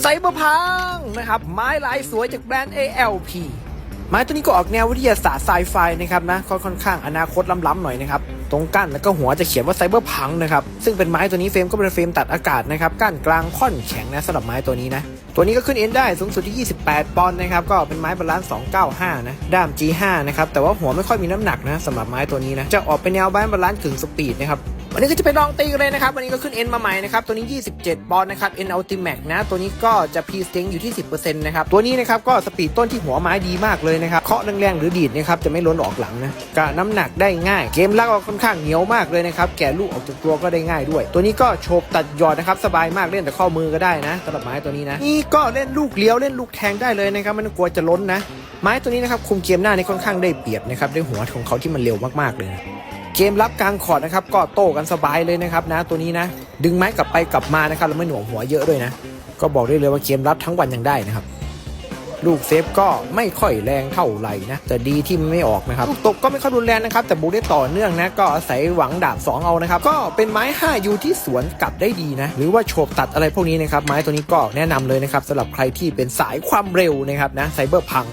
ไซเบอร์พังนะครับ ไม้ลายสวยจากแบรนด์ ALP ไม้ตัวนี้ก็ออกแนววิทยาศาสตร์ไซไฟนะครับนะค่อนข้างอนาคตล้ำๆหน่อยนะครับ ตรงก้านแล้วก็หัวจะเขียนว่าไซเบอร์พังนะครับ ซึ่งเป็นไม้ตัวนี้เฟรมก็เป็นเฟรมตัดอากาศนะครับก้านกลางค่อนแข็งนะสำหรับไม้ตัวนี้นะ ตัวนี้ก็ขึ้นเอ็นได้สูงสุดที่ 28 ปอนด์นะครับ ก็เป็นไม้บาลานซ์295 นะ ด้าม G5 นะครับ แต่ว่าหัวไม่ค่อยมีน้ำหนักนะสำหรับไม้ตัวนี้นะ จะออกเป็นแนวไม้บาลานซ์กึ่งสปีดนะครับ วันนี้ก็จะไปลองตีกันเลยนะครับ วันนี้ก็ขึ้นเอ็นมาใหม่นะครับ ตัวนี้ 27 ปอนด์นะครับเอ็นอัลติแมกนะ ตัวนี้ก็จะพีสเต็งอยู่ที่ 10%นะครับ ตัวนี้นะครับก็สปีดต้นที่หัวไม้ดีมากเลยนะครับ เคาะแรงๆหรือดีดนะครับจะไม่ล้นออกหลังนะกะน้ำหนักได้ง่าย เกมลักออกค่อนข้างเหนียวมากเลยนะครับ แกะลูกออกจากตัวก็ได้ง่ายด้วย ตัวนี้ก็โฉบตัดหยอดนะครับ สบายมากเล่นแต่ข้อมือก็ได้นะสำหรับไม้ตัวนี้นะ นี่ก็เล่นลูกเลี้ยวเล่นลูกแทงได้เลยนะครับไมันกลัวจะล้นนะ ไม้ตัวนี้นะครับคุมเกมหน้านี่ค่อนข้างได้เปรียบนะครับด้วยหัวของเขาที่มันเร็วมากๆเลยนะ เกมรับกลางคอดนะครับก็โต้กันสบายเลยนะครับนะตัวนี้นะ ดึงไม้กลับไปกลับมานะครับแล้วไม่หน่วงหัวเยอะด้วยนะ ก็บอกได้เลยว่าเกมรับทั้งวันยังได้นะครับ ลูกเซฟก็ไม่ค่อยแรงเท่าไหร่นะแต่ดีที่มันไม่ออกนะครับลูกตบก็ไม่ค่อยรุนแรงนะครับ แต่บุได้ต่อเนื่องนะ ก็อาศัยหวังดาบ2เอานะครับก็เป็นไม้5ยูที่สวนกลับได้ดีนะ หรือว่าโฉบตัดอะไรพวกนี้นะครับไม้ตัวนี้ก็แนะนำเลยนะครับสำหรับใครที่เป็นสายความเร็วนะครับนะไซเบอร์พัง